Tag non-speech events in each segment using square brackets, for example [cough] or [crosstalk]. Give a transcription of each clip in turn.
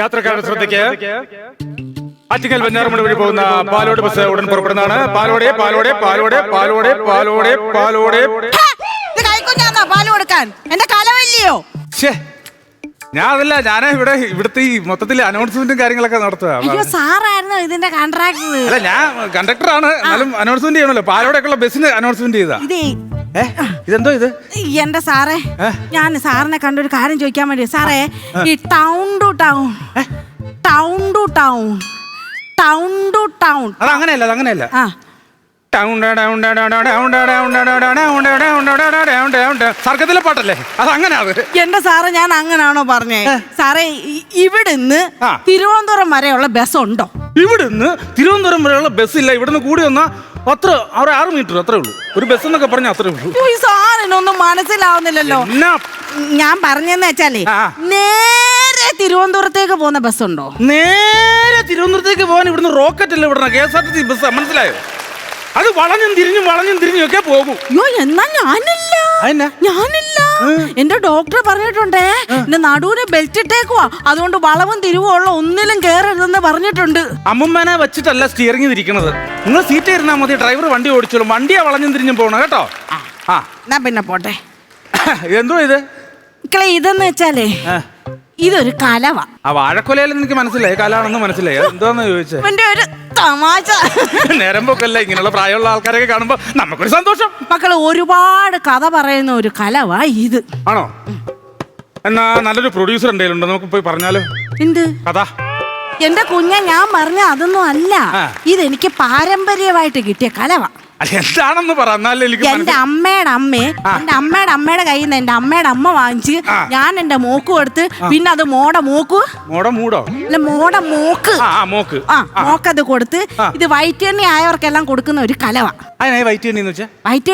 യാത്രക്കാരുടെ ശ്രദ്ധയ്ക്ക് ആറ്റിക്കൽ വെഞ്ഞാറമൂട് വഴി പോകുന്ന പാലോട് ബസ് ഉടൻ പുറപ്പെടുന്നതാണ്. പാലോടെ പാലോടെ പാലോടെ പാലോടെ പാലോടെ പാലോടെ. കൈക്കുഞ്ഞാന്നാ പാൽ കൊടുക്കാൻ? എന്റെ കലവല്ലയോ? ഞാൻ അതല്ല ഞാൻ ഇവിടെ ഇവിടുത്തെ ഈ മൊത്തത്തിൽ അനൗൺസ്മെന്റും കാര്യങ്ങളൊക്കെ നടത്തുക. അയ്യോ സാറായിരുന്നു ഇതിന്റെ കോൺട്രാക്ടർ അല്ല ഞാൻ കണ്ടക്ടറാണ് എന്നാലും അനൗൺസ്മെന്റ് ചെയ്യണല്ലോ പാലോടെയൊക്കെയുള്ള ബസ്സിന് അനൗൺസ്മെന്റ് ചെയ്താ. ഇതേ ഏ? ഇതെന്തോ ഇത്? എന്റെ സാറേ ഞാൻ സാറിനെ കണ്ടൊരു കാര്യം ചോദിക്കാൻ വേണ്ടി സാറേ ഈ town to town. Town to town. Town to town. അത് അങ്ങനെയല്ല അത് അങ്ങനെയല്ല. ആ. സർക്കത്തിലെ പാട്ടല്ലേ? അത് എന്റെ സാറേ ഞാൻ അങ്ങനാണോ പറഞ്ഞേ? സാറേ ഇവിടുന്ന്. തിരുവനന്തപുരം വരെയുള്ള ബസ് ഉണ്ടോ ഇവിടുന്ന് തിരുവനന്തപുരം വരെയുള്ള ബസ് ഇല്ല ഇവിടുന്ന് കൂടി വന്നാ അത്ര അവിടെ ആറ് മീറ്റർ അത്രേ ഉള്ളൂ. ഒരു ബസ് എന്നൊക്കെ പറഞ്ഞാൽ അത്രേ ഉള്ളൂ. അയ്യോ, ഈ സാറിനൊന്നും മനസ്സിലാവുന്നില്ലല്ലോ. എന്നാ? ഞാൻ പറഞ്ഞെന്ന് വെച്ചാലേ ആ. നേരെ തിരുവനന്തപുരത്തേക്ക് പോകുന്ന ബസ് ഉണ്ടോ? നേരെ തിരുവനന്തപുരത്തേക്ക് പോകാൻ ഇവിടുന്ന് റോക്കറ്റ് അല്ല വിടണം? K S R T C bus മനസ്സിലായോ? അത് വളഞ്ഞും തിരിഞ്ഞും വളഞ്ഞും തിരിഞ്ഞും ഒക്കെ പോകും. അയ്യോ എന്നാ ഞാനില്ല? ഞാനില്ല. എന്റെ ഡോക്ടർ പറഞ്ഞിട്ടുണ്ടേ എന്റെ നടുവിന് ബെൽറ്റ് ഇട്ടേക്കുവാ. അതുകൊണ്ട് വളവും തിരിവും ഉള്ള ഒന്നിലും കേറരുതെന്ന് പറഞ്ഞിട്ടുണ്ട്. അമ്മുമ്മനെ വെച്ചിട്ടല്ല സ്റ്റിയറിംഗ് തിരിക്കണത് നിങ്ങൾ സീറ്റ് ഇരുന്നാ മതി ഡ്രൈവർ വണ്ടി ഓടിച്ചോളും. വണ്ടിയാ വളഞ്ഞും തിരിഞ്ഞും പോകണം കേട്ടോ? ആ. എന്നാ പിന്നെ പോട്ടെ. എന്തോ ഇത്? മക്കളെ ഇതെന്ന് വെച്ചാലേ ഇതൊരു കലവാ. ആ വാഴക്കൊലയിൽ എനിക്ക് മനസ്സിലായി. കലാണെന്ന് മനസ്സിലായി. എന്താന്ന് ചോദിച്ചേ? എന്റെ ഒരു തമാശ. നേരം പോക്കല്ല ഇങ്ങനെയുള്ള പ്രായമുള്ള ആൾക്കാരൊക്കെ കാണുമ്പോ നമുക്കൊരു സന്തോഷം. മക്കൾ ഒരുപാട് കഥ പറയുന്ന ഒരു കലവാ ഇത്. ആണോ? എന്നാ നല്ലൊരു പ്രൊഡ്യൂസർ എന്തെങ്കിലും നമുക്ക് പോയി പറഞ്ഞാലോ? എന്ത്? കഥ. എന്റെ കുഞ്ഞ ഞാൻ പറഞ്ഞ അതൊന്നും അല്ല. ഇതെനിക്ക് പാരമ്പര്യമായിട്ട് കിട്ടിയ കലവ. എന്താണെന്ന് പറ. എനിക്ക് എന്റെ അമ്മയുടെ അമ്മേ എന്റെ അമ്മയുടെ അമ്മയുടെ കയ്യിൽ നിന്ന് എന്റെ അമ്മയുടെ അമ്മ വാങ്ങിച്ച് ഞാൻ എന്റെ മോക്ക് കൊടുത്ത് പിന്നെ അത് മോടെ മോക്ക്? മോടെ മൂടോ? അല്ല മോടെ മോക്ക്. ആ ആ മോക്ക്. ആ മോക്കത് കൊടുത്ത്. ഇത് വൈറ്റ് എണ്ണ ആയവർക്കെല്ലാം കൊടുക്കുന്ന ഒരു കലവ. വൈറ്റ് എന്ന് വെച്ചാ? വൈറ്റ്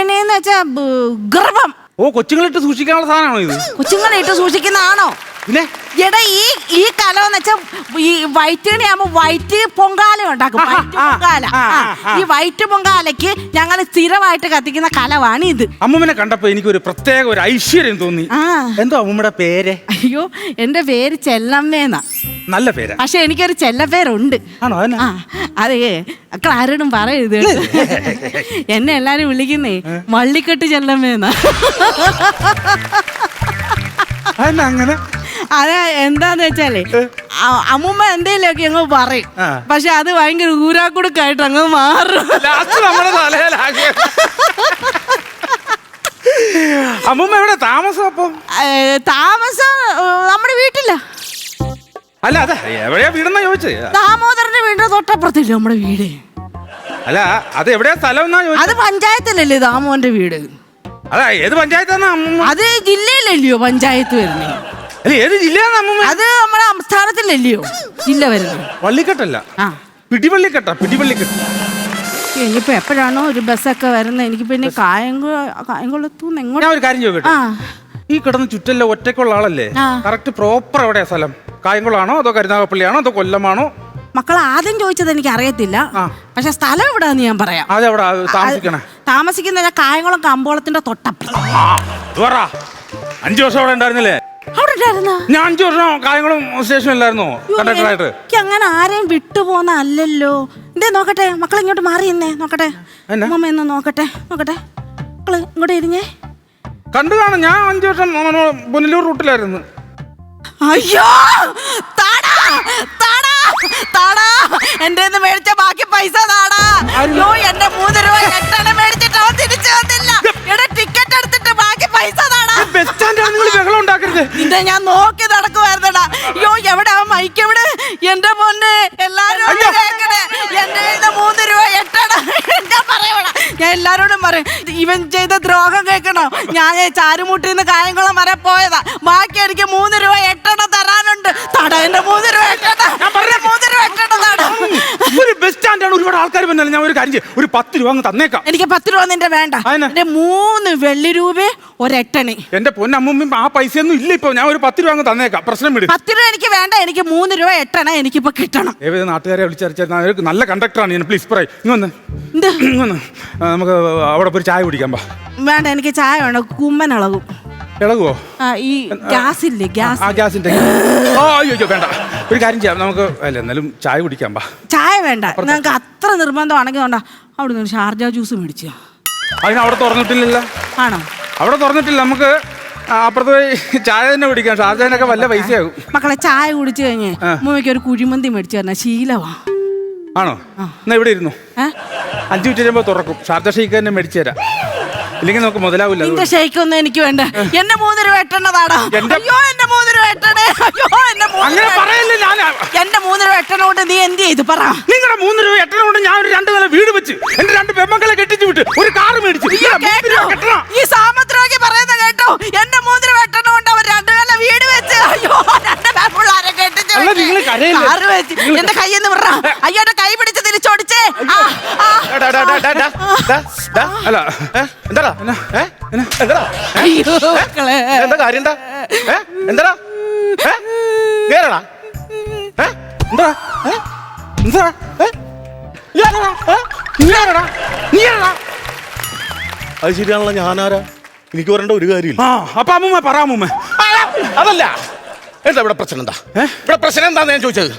ഗർഭം. ഓ കൊച്ചുങ്ങളിട്ട് സൂക്ഷിക്കാനുള്ള സാധനമാണോ ഇത്? കൊച്ചുങ്ങളെ ഇട്ട് സൂക്ഷിക്കുന്നതാണോ? പിന്നെ? എടാ ഈ ഈ കല എന്ന് വെച്ചാൽ ഈ വൈറ്റ് എണ്ണ ആകുമ്പോ വൈറ്റ് പൊങ്കാല ഉണ്ടാക്കും. വൈറ്റ് പൊങ്കാല. ഈ വൈറ്റ് പൊങ്കാലയ്ക്ക് ഞങ്ങൾ സ്ഥിരമായിട്ട് കത്തിക്കുന്ന കലവാണ് ഇത്. അമ്മൂമ്മനെ കണ്ടപ്പോ എനിക്കൊരു പ്രത്യേക ഒരു ഐശ്വര്യം തോന്നി. എന്തോ അമ്മൂമ്മയുടെ പേര്? അയ്യോ എന്റെ പേര് ചെല്ലമ്മേന്നാ. നല്ല പേരാ. പക്ഷെ എനിക്കൊരു ചെല്ലപ്പേരുണ്ട് ആണോ? അതിനാ ആ അതെ ക്ലാരോടും പറയരുത്. കേട്ടോ. എന്നെ എല്ലാരും വിളിക്കുന്നേ വള്ളിക്കെട്ട് ചെല്ലമ്മേന്നാ അങ്ങനെ? അത് എന്താന്ന് വെച്ചാലേ അ- അമ്മൂമ്മ എന്തേലൊക്കെ അങ്ങ് പറയും. ആ. പക്ഷെ അത് ഭയങ്കര ഊരാക്കുടുക്കായിട്ട് അങ്ങ് മാറും. ലാസ്റ്റ് നമ്മുടെ തലയിലാകെ. അമ്മൂമ്മ എവിടെ? താമസം അപ്പം? ഏ, താമസം ഏ, നമ്മുടെ വീട്ടില. അല്ല അതെ എവിടെയാ വീടെന്നാ ചോദിച്ചേ? ദാമോദരന്റെ വീടിന്റെ തൊട്ടപ്പുറത്തില്ലേ നമ്മുടെ വീട്? അല്ല അത് എവിടെയാ സ്ഥലം എന്നാ ചോദിച്ചത് അത് പഞ്ചായത്തിലല്ലേ ദാമോന്റെ വീട്? അതാ ഏത് പഞ്ചായത്താന്നാ അമ്മൂമ്മ? അത് ജില്ലയിലല്ലയോ പഞ്ചായത്ത് വരുന്നത് അല്ല ഏത് ജില്ലയാന്ന് അമ്മൂമ്മ? അത് നമ്മുടെ സംസ്ഥാനത്തിലല്ലയോ ജില്ല വരുന്നത് വള്ളിക്കെട്ടല്ല ആ. പിടിവള്ളിക്കെട്ട പിടിവള്ളിക്കെട്ട് ഇനിയിപ്പോ എപ്പോഴാണോ ഒരു ബസ്സൊക്കെ വരുന്നത് എനിക്ക് പിന്നെ കായംകുള കായംകുളത്തുനിന്ന് എങ്ങോട്ട്? ഞാൻ ഒരു കാര്യം ചോദിക്കട്ടെ? ആ. ഈ കിടന്ന് ചുറ്റല്ല ഒറ്റയ്ക്കുള്ള ആളല്ലേ? ആ. കറക്റ്റ് പ്രോപ്പർ എവിടെയാ സ്ഥലം? കായംകുളാണോ അതോ കരുനാഗപ്പള്ളിയാണോ അതോ കൊല്ലമാണോ? മക്കൾ ആദ്യം ചോദിച്ചത് എനിക്ക് അറിയത്തില്ല. പക്ഷെ സ്ഥലം എവിടെയാന്ന് ഞാൻ പറയാം. അതെവിടെ താമസിക്കണേ. താമസിക്കുന്ന കായംകുളം കമ്പോളത്തിന്റെ തൊട്ടപ്പുറം ഇത് അഞ്ചു വർഷം അവിടെ ഉണ്ടായിരുന്നില്ലേ? അവിടെ ഉണ്ടായിരുന്നോ? ഞാൻ അഞ്ചു വർഷം കായംകുളം സ്റ്റേഷനിലായിരുന്നോ കണ്ടക്ടറായിട്ട്. എനിക്ക് അങ്ങനെ ആരെയും വിട്ടുപോന്ന അല്ലല്ലോ. എന്തേ നോക്കട്ടെ മക്കൾ ഇങ്ങോട്ട് മാറി നിന്നേ. നോക്കട്ടെ. എന്നാ? അമ്മ എന്ന് നോക്കട്ടെ നോക്കട്ടെ. മക്കൾ ഇങ്ങോട്ട് ഇരിഞ്ഞേ. കണ്ടു കാണും ഞാൻ അഞ്ചു വർഷം പുനലൂർ റൂട്ടിലായിരുന്നു. അയ്യോ! താടാ! താടാ! താടാ! എന്റെ മേടിച്ച ബാക്കി പൈസ താടാ! അയ്യോ എന്റെ മൂന്ന് രൂപ എട്ടെണ്ണ മേടിച്ചിട്ട് അവൻ തിരിച്ചു വന്നില്ല. എടാ ടിക്കറ്റ് എടുത്തിട്ട് ബാക്കി പൈസ താടാ. നിന്റെ ഞാൻ നോക്കി നടക്കുവായിരുന്നടാ. അയ്യോ എവിടെ ആ മൈക്ക് എവിടെ എന്റെ പൊന്നെ എല്ലാരും ഒന്ന് കേക്കണേ. എന്റെ കയ്യിൽ നിന്ന് മൂന്ന് രൂപ എട്ടണ ഞാൻ പറയണ ഞാൻ എല്ലാരോടും പറയും ഇവൻ ചെയ്ത ദ്രോഹം കേൾക്കണോ? ഞാൻ ചാരുമുട്ടിന്ന് കായംകുളം വരെ പോയതാ. ബാക്കി എനിക്ക് മൂന്ന് രൂപ എട്ടണ ഒരു ബസ് സ്റ്റാൻഡാണ് ഒരുപാട് ആൾക്കാർ വന്നാലും ഞാൻ ഒരു കാര്യം ചെയ്യും. ഒരു പത്ത് രൂപ അങ്ങ് തന്നേക്കാം. എനിക്ക് പത്ത് രൂപ നിന്റെ വേണ്ട? എന്റെ മൂന്ന് വെള്ളി രൂപ ഒരെട്ടണി എന്റെ പൊന്നമ്മൂമ്മ ആ പൈസയൊന്നും ഇല്ല ഇപ്പൊ. ഞാൻ ഒരു പത്ത് രൂപ അങ്ങ് തന്നേക്കാം. പ്രശ്നം വിടും. പത്ത് രൂപ എനിക്ക് വേണ്ട. എനിക്ക് മൂന്ന് രൂപ എട്ടണ എനിക്കിപ്പോ കിട്ടണം. ഏത് നാട്ടുകാരെ വിളിച്ചറിച്ചാൽ നല്ല കണ്ടക്ടറാണ് ഞാൻ പ്ലീസ് പറയും. എന്ത്? ആ, നമുക്ക് അവിടെ പോയി ചായ കുടിക്കാൻ പാ വേണ്ട എനിക്ക് ചായ വേണ്ട. കുമ്മൻ ഇളകും. ഇളകുവോ? ആ, ഈ ഗ്യാസ് ഇല്ലേ ഗ്യാസ് [laughs] ആ ഗ്യാസിന്റെ ഓ അയ്യോ വേണ്ട. ഒരു കാര്യം ചെയ്യാം നമുക്ക് അല്ല എന്നാലും ചായ കുടിക്കാം ബാ ചായ വേണ്ട. നിങ്ങൾക്ക് അത്ര നിർബന്ധമാണെങ്കിൽ വേണ്ട. അവിടെ നിന്ന് ഷാർജ ജ്യൂസ് മേടിച്ചോ അതിന് അവിടെ തുറന്നിട്ടില്ലല്ലോ? ആണോ? അവിടെ തുറന്നിട്ടില്ല നമുക്ക് ആ, അപ്പുറത്ത് പോയി ചായ തന്നെ കുടിക്കാം. ഷാർജാനൊക്കെ വല്ല പൈസയാകും. മക്കളെ ചായ കുടിച്ചു കഴിഞ്ഞ് ആ. ഒരു കുഴിമന്തി മേടിച്ചു തരണം ശീലവാ. ആണോ? എന്നാ ഇവിടെ ഇരുന്നു. ഏ? അഞ്ചു മിനിറ്റ് കഴിയുമ്പോൾ തുറക്കും. ഷാർജ ഷെയ്ക്ക് തന്നെ മേടിച്ചു തരാം. ഇല്ലെങ്കിൽ നമുക്ക് മുതലാവില്ല നിന്റെ ഷെയ്ക്കൊന്നും എനിക്ക് വേണ്ട. എന്നെ മൂന്ന് രൂപ എട്ടണതാടാ എന്റെ- അയ്യോ എന്റെ മൂന്ന് രൂപ എട്ടണേ അയ്യോ എന്റെ മൂന്ന് അങ്ങനെ രൂപ പറയല്ലേ ഞാൻ. എന്റെ മൂന്ന് രൂപ എട്ടണ കൊണ്ട് നീ എന്ത് ചെയ്തു? പറ. നിങ്ങളുടെ മൂന്ന് രൂപ എട്ടണ കൊണ്ട് ഞാൻ ഒരു രണ്ട് നില വീട് വെച്ച് എന്റെ രണ്ട് പെമ്മക്കളെ കെട്ടിച്ചു വിട്ട് ഒരു കാറ് മേടിച്ചു. നിങ്ങളുടെ മൂന്ന് രൂപ കേട്ടോ? കെട്ടണം ഈ സാമദ്രോഗി പറയുന്ന കേട്ടോ. എന്റെ മൂന്ന് രൂപ എട്ടണ കൊണ്ട് അവർ രണ്ടുപേരെ വീട് വെച്ച്. അയ്യോ രണ്ട് പെൺപിള്ളാരെ കെട്ടിച്ച് അല്ല, വിട്ട്. നിങ്ങൾ കരയല്ലേ? കാറ് വെച്ച് എന്റെ കയ്യിൽ നിന്ന് വിട അയ്യോ എന്റെ കൈ അല്ല? എന്താടാ? എന്താടാ അയ്യോ മക്കളെ എന്താ കാര്യം എന്താ ഏ? എന്താടാ ഏ? കേറടാ ഏ? എന്താ ഏ? എന്താ ഏ? നീ ആരാടാ? ഏ? നീ ആരാടാ? നീ ആരാടാ? അത് ശരിയാണല്ലോ ഞാനാരാ എനിക്ക് പറയേണ്ട ഒരു കാര്യമില്ല ആ അപ്പൊ അമ്മൂമ്മ പറ അമ്മൂമ്മ ആ, അതല്ല എന്താ ഇവിടെ പ്രശ്നം എന്താ? ഇവിടെ പ്രശ്നം എന്താന്ന് ഞാൻ ചോദിച്ചത്?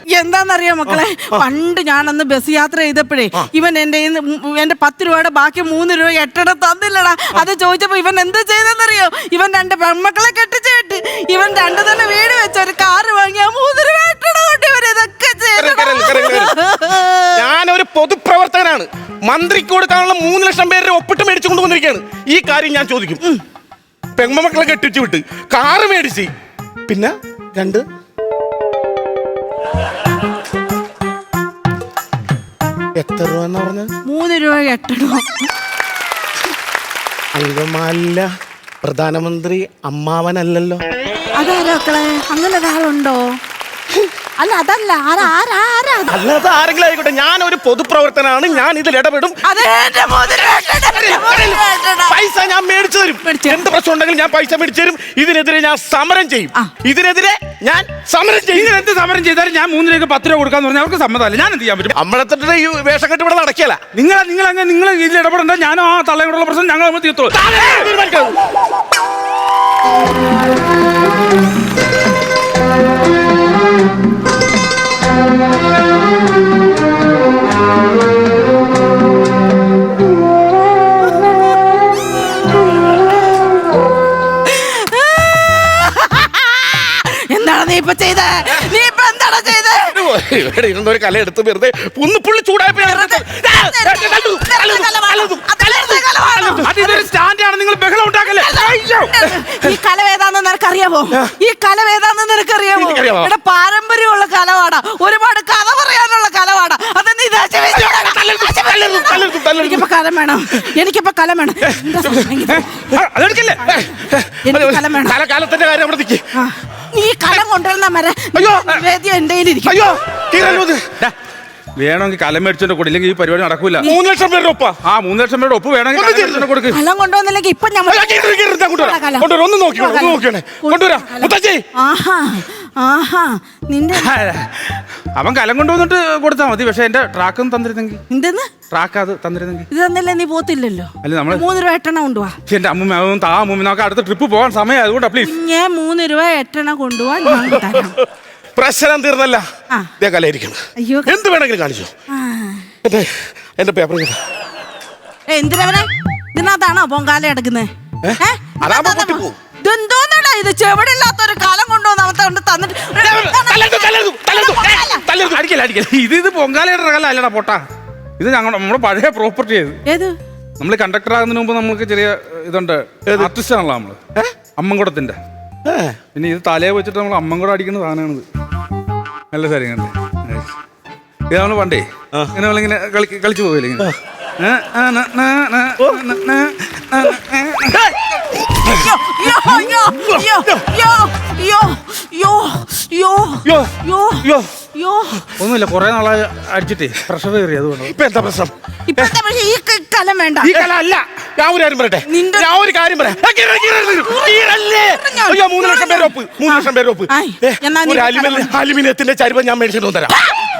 മക്കളെ? പണ്ട് ഞാൻ അന്ന് ബസ് യാത്ര ചെയ്തപ്പോഴേ ഇവൻ എന്റെ എന്റെ പത്ത് രൂപയുടെ ബാക്കി മൂന്ന് രൂപ എട്ടട തന്നില്ലടാ. അത് ചോദിച്ചപ്പോ ഇവൻ എന്ത് ചെയ്തെന്നറിയോ? ഇവൻ രണ്ട് പെൺമക്കളെ കെട്ടിച്ച് വിട്ട് ഇവൻ രണ്ട് തന്നെ വീട് വെച്ച ഒരു കാറ് വാങ്ങി ആ മൂന്ന് രൂപ എട്ടട കൊണ്ട് ഇവൻ ഇതൊക്കെ ഞാനൊരു പൊതുപ്രവർത്തകനാണ്. മന്ത്രിക്ക് കൊടുക്കാനുള്ള മൂന്ന് ലക്ഷം പേരുടെ ഒപ്പിട്ട് മേടിച്ചു കൊണ്ടുവന്നിരിക്കുകയാണ്. ഈ കാര്യം ഞാൻ ചോദിക്കും. പെൺമക്കളെ കെട്ടിച്ചു വിട്ട് കാറ് മേടിച്ച്. പിന്നെ? രണ്ട്. എത്ര രൂപ എന്നാ പറഞ്ഞത്? മൂന്ന് രൂപ എട്ട് രൂപ പ്രധാനമന്ത്രി അമ്മാവനല്ലല്ലോ. അതാരാ മക്കളെ? അങ്ങനെ ഒരാളുണ്ടോ? അല്ല അതല്ല. ആരാ ആരാ ആരാ? അല്ലാതെ ആരെങ്കിലും ആയിക്കോട്ടെ. ഞാൻ പൊതുപ്രവർത്തനാണ് ഞാൻ ഇതിൽ ഇടപെടും. പൈസ ഞാൻ മേടിച്ചു തരും. എന്ത് പ്രശ്നം ഉണ്ടെങ്കിലും ഞാൻ പൈസ മേടിച്ചു തരും. ഇതിനെതിരെ ഞാൻ സമരം ചെയ്യും. ഇതിനെതിരെ ഞാൻ സമരം ചെയ്യും. നിങ്ങൾ എന്ത് സമരം ചെയ്താലും ഞാൻ മൂന്ന് രൂപ പത്ത് രൂപ കൊടുക്കാന്ന് പറഞ്ഞാൽ അവർക്ക് സമ്മതമല്ല. ഞാൻ എന്ത് ചെയ്യാൻ പറ്റും? അമ്പലത്തിന്റെ ഈ വേഷം കെട്ടി ഇവിടെ നടക്കിയല്ല. നിങ്ങൾ നിങ്ങൾ അങ്ങനെ നിങ്ങൾ ഇതിൽ ഇടപെടണ്ട? ഞാനും ആ തള്ളയോടുള്ള പ്രശ്നം ഞങ്ങൾ തമ്മിൽ തീർത്തോളൂ. [laughs] എന്താണ് നീ ഇപ്പൊ ചെയ്തേ? നീ ഇപ്പൊ എന്താണ് ചെയ്തേ ഇവിടെ ഇരുന്ന ഒരു കല എടുത്ത് വെറുതെ ഒന്ന് പുള്ളി ചൂടായി നിങ്ങൾ ബഹളം ഉണ്ടാക്കല്ലേ? ഈ കല ഈ കല പാരമ്പര്യമുള്ള കലവാടാ. ഒരുപാട് കഥ പറയാനുള്ള കലവാടാ. അതെന്ന് എനിക്കിപ്പോ കലം വേണം. എനിക്കിപ്പോ കലം വേണം. അതെടുക്കല്ലേ? എനിക്ക് കലം വേണം. കല കാലത്തിന്റെ കാര്യം അവിടെ നിൽക്കി ആ, നീ കലം കൊണ്ടുവരുന്ന മര അയ്യോ. എന്റെ അയ്യോ വേണമെങ്കിൽ കലം മേടിച്ചോണ്ട് കൂടെ ഇല്ലെങ്കിൽ ഈ പരിപാടി നടക്കൂല. മൂന്ന് ലക്ഷം പേരുടെ ഒപ്പ. ആ മൂന്ന് ലക്ഷം പേരുടെ ഒപ്പ് വേണമെങ്കിൽ കൊടുക്ക് കലം കൊണ്ടുവന്നില്ലെങ്കിൽ ഇപ്പൊ കൊണ്ടുവരാം. ഒന്ന് ഒന്ന്. ആഹാ ആഹാ. നിന്റെ അവൻ കലം കൊണ്ടുവന്നിട്ട് കൊടുത്താ മതി. പക്ഷെ എന്റെ ട്രാക്കും തന്നിരുന്നെങ്കിൽ. എന്തെന്ന്? ട്രാക്ക് അത് തന്നിരുന്നെങ്കിൽ. ഇത് തന്നല്ലേ നീ പോത്തില്ലല്ലോ? അല്ല നമ്മൾ മൂന്ന് രൂപ എട്ടെണ്ണ കൊണ്ടുപോവാ എന്റെ അമ്മ അവൻ താ അമ്മ നമുക്ക് അടുത്ത ട്രിപ്പ് പോകാൻ സമയം അതുകൊണ്ടാ പ്ലീസ് ഞാൻ മൂന്ന് രൂപ എട്ടെണ്ണ കൊണ്ടുപോവാ ഞാൻ തരാം. പ്രശ്നം തീർന്നല്ല. ഇതേ കലയിരിക്കണം അയ്യോ. എന്ത് വേണമെങ്കിലും കാണിച്ചു? എന്റെ എന്റെ പേപ്പർ എന്തിനാ ഇതിനകത്താണോ പൊങ്കാല എടുക്കുന്നത് പൊട്ടിപ്പോവും. ഇതെന്തോന്നാടാ ഇത്? ചെവിടില്ലാത്തൊരു കാലം കൊണ്ടുവന്ന് അവത്തെ കൊണ്ട് തന്നിട്ട്. അടിക്കല്ല അടിക്കല്ല. ഇത് ഇത് പൊങ്കാലയുടെ റകല അല്ലടാ പൊട്ടാ. ഇത് ഞങ്ങൾ നമ്മുടെ പഴയ പ്രോപ്പർട്ടി ഇത് ഏത്? നമ്മൾ കണ്ടക്ടർ ആകുന്നതിന് മുമ്പ് നമുക്ക് ചെറിയ ഇതുണ്ട്. ആർട്ടിസ്റ്റ് ആണല്ലോ നമ്മൾ. അമ്മൻകുടത്തിന്റെ. പിന്നെ ഇത് തലയെ വെച്ചിട്ട് നമ്മൾ അമ്മൻകുടം അടിക്കുന്ന സാധനമാണിത്. നല്ല സാരി ഇങ്ങനെ ഇത് നമ്മൾ പണ്ടേ ഇങ്ങനെ നമ്മളിങ്ങനെ കളി കളിച്ചു പോവില്ല ഇങ്ങനെ? ഏ, ആ, ന, ന, ന, ന, ന, ന, ന, ന. അയ്യോ, ഒന്നുമില്ല കുറെ നാളായി അടിച്ചിട്ടേ പ്രഷർ കയറി അതുകൊണ്ട്. ഇപ്പൊ എന്താ പ്രശ്നം? ഇപ്പോഴത്തെ പക്ഷേ ഈ ക- കലം വേണ്ട. ഈ കല അല്ല. ഞാൻ ഒരു കാര്യം പറയട്ടെ? നിന്റെ- ഞാൻ ഒരു കാര്യം പറയാം. ആ, കീറ, കീറ, കീറ. കീറല്ലേ? അയ്യോ മൂന്ന് ലക്ഷം പേര് ഒപ്പ്. മൂന്ന് ലക്ഷം പേര് ഒപ്പ്. ആയ്, ഏ, എന്നാ നീ ഒരു അലുമിനിയം അലുമിനിയത്തിന്റെ ചരുവം ഞാൻ മേടിച്ചിട്ട് തരാം.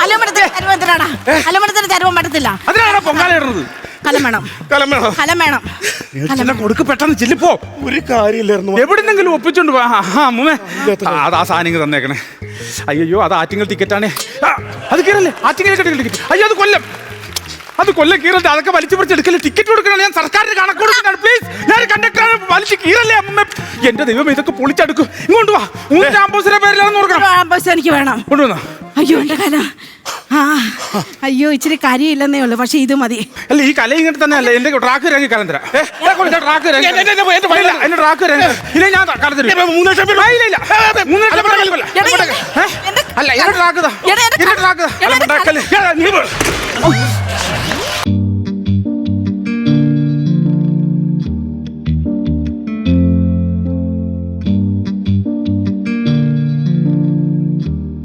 അലമടത്തിന് ചരുവം തരാടാ അലമടത്തിന് ചരുവം പറ്റത്തില്ല. അതിനാണ് പൊങ്കാല ഇടുന്നത്? കലം കലമേണം. കലമേണം. വേണോ കലം വേണം ചെല്ല കൊടുക്ക് പെട്ടെന്ന് ചെല്ലിപ്പോ ഒരു കാര്യമില്ലായിരുന്നു. എവിടെന്നെങ്കിലും ഒപ്പിച്ചോണ്ട് പോവാ അമ്മേ അത് ആ സാധനം തന്നേക്കണേ. അയ്യോ അത് ആറ്റിങ്ങൽ ടിക്കറ്റാണേ അത് കീറല്ലേ? ആറ്റിങ്ങൽ ടിക്കറ്റ് അയ്യോ അത് കൊല്ലം. അത് കൊല്ലം കീറല്ലേ അതൊക്കെ വലിച്ചു പറിച്ച് എടുക്കല്ലേ? ടിക്കറ്റ് കൊടുക്കണം. ഞാൻ സർക്കാരിന് കണക്കൊടുക്കുന്നതാണ് പ്ലീസ് ഞാൻ കണ്ടക്ടറാണ് വലിച്ചു കീറല്ലേ അമ്മ എന്റെ ദൈവം ഇതൊക്കെ പൊളിച്ചെടുക്കും. ഇങ്ങോട്ട് വാ. ആംബോസിന്റെ പേരിലാണെന്ന് ഓർക്കണം. ബസ് എനിക്ക് വേണം. കൊണ്ടുവന്നാ? അയ്യോ എന്റെ കല. ആ അയ്യോ ഇച്ചിരി കരിയില്ലെന്നേ ഉള്ളൂ പക്ഷെ ഇത് മതി. അല്ല ഈ കല ഇങ്ങനെ തന്നെ അല്ല എന്റെ ട്രാക്ക് ഇറങ്ങി കലം തരാം ട്രാക്ക് എന്റെ- ട്രാക്ക് ഇല്ല ഞാൻ കലം തരും അല്ല, എന്റെ- ട്രാക്ക് എന്റെ ട്രാക്ക് നീ.